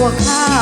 วเขา